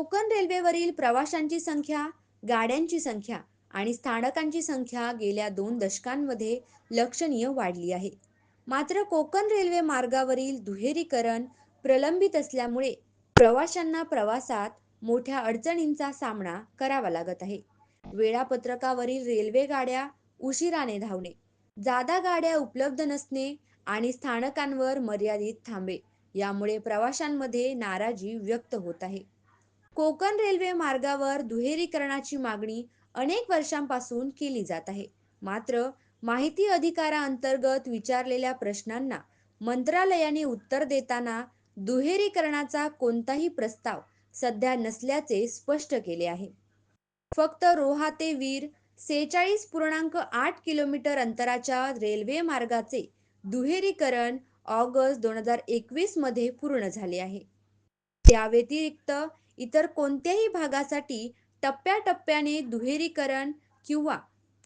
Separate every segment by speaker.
Speaker 1: कोकण रेल्वेवरील प्रवाशांची संख्या गाड्यांची संख्या आणि स्थानकांची संख्या गेल्या दोन दशकांमध्ये लक्षणीय वाढली आहे. मात्र कोकण रेल्वे मार्गावरील दुहेरीकरण प्रलंबित असल्यामुळे प्रवाशांना प्रवासात मोठ्या अडचणींचा सामना करावा लागत आहे. वेळापत्रकावरील रेल्वे गाड्या उशिराने धावणे जादा गाड्या उपलब्ध नसणे आणि स्थानकांवर मर्यादित थांबे यामुळे प्रवाशांमध्ये नाराजी व्यक्त होत आहे. कोकण रेल्वे मार्गावर दुहेरीकरणाची मागणी अनेक वर्षांपासून केली जात आहे. मात्र माहिती अधिकाराअंतर्गत विचारलेल्या प्रश्नांना मंत्रालयाने उत्तर देताना दुहेरीकरणाचा कोणताही प्रस्ताव सध्या नसल्याचे स्पष्ट केले आहे. फक्त रोहा ते वीर सेहेचाळीस पूर्णांक आठ किलोमीटर अंतराच्या रेल्वे मार्गाचे दुहेरीकरण ऑगस्ट दोन हजार एकवीसमध्ये पूर्ण झाले आहे. त्या व्यतिरिक्त इतर कोणत्याही भागासाठी टप्प्याटप्प्याने दुहेरीकरण किंवा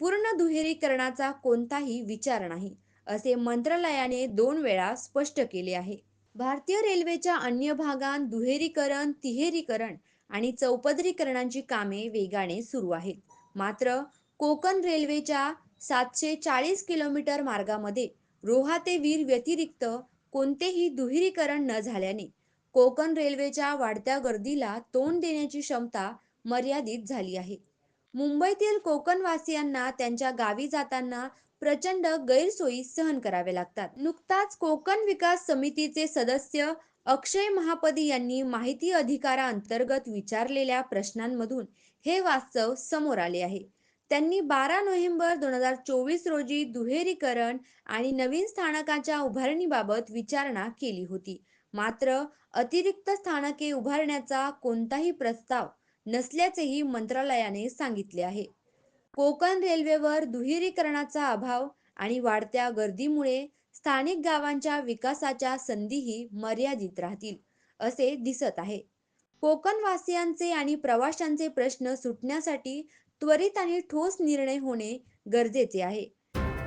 Speaker 1: पूर्ण दुहेरीकरणाचा कोणताही विचार नाही असे मंत्रालयाने दोन वेळा स्पष्ट केले आहे. भारतीय रेल्वेच्या अन्य भागांत दुहेरीकरण तिहेरीकरण आणि चौपदरीकरणांची कामे वेगाने सुरू आहेत. मात्र कोकण रेल्वेच्या सातशे चाळीस किलोमीटर मार्गामध्ये रोहा ते वीर व्यतिरिक्त कोणतेही दुहेरीकरण न झाल्याने कोकण रेल्वेच्या वाढत्या गर्दीला तोंड देण्याची क्षमता मर्यादित झाली आहे. मुंबईतील कोकणवासियांना त्यांच्या गावी जाताना प्रचंड गैरसोयी सहन कराव्या लागतात. नुकताच कोकण विकास समितीचे सदस्य अक्षय महापदी यांनी माहिती अधिकाराअंतर्गत विचारलेल्या प्रश्नांमधून हे वास्तव समोर आले आहे. त्यांनी बारा नोव्हेंबर दोन हजार चोवीस रोजी दुहेरीकरण आणि नवीन स्थानकाच्या उभारणीबाबत विचारणा केली होती. मात्र अतिरिक्त स्थानके उभारण्याचा कोणताही प्रस्ताव नसल्याचेही मंत्रालयाने सांगितले आहे. कोकण रेल्वेवर दुहेरीकरणाचा अभाव आणि वाढत्या गर्दीमुळे स्थानिक गावांच्या विकासाच्या संधीही मर्यादित राहतील असे दिसत आहे. कोकणवासियांचे आणि प्रवाशांचे प्रश्न सुटण्यासाठी त्वरित आणि ठोस निर्णय होणे गरजेचे आहे.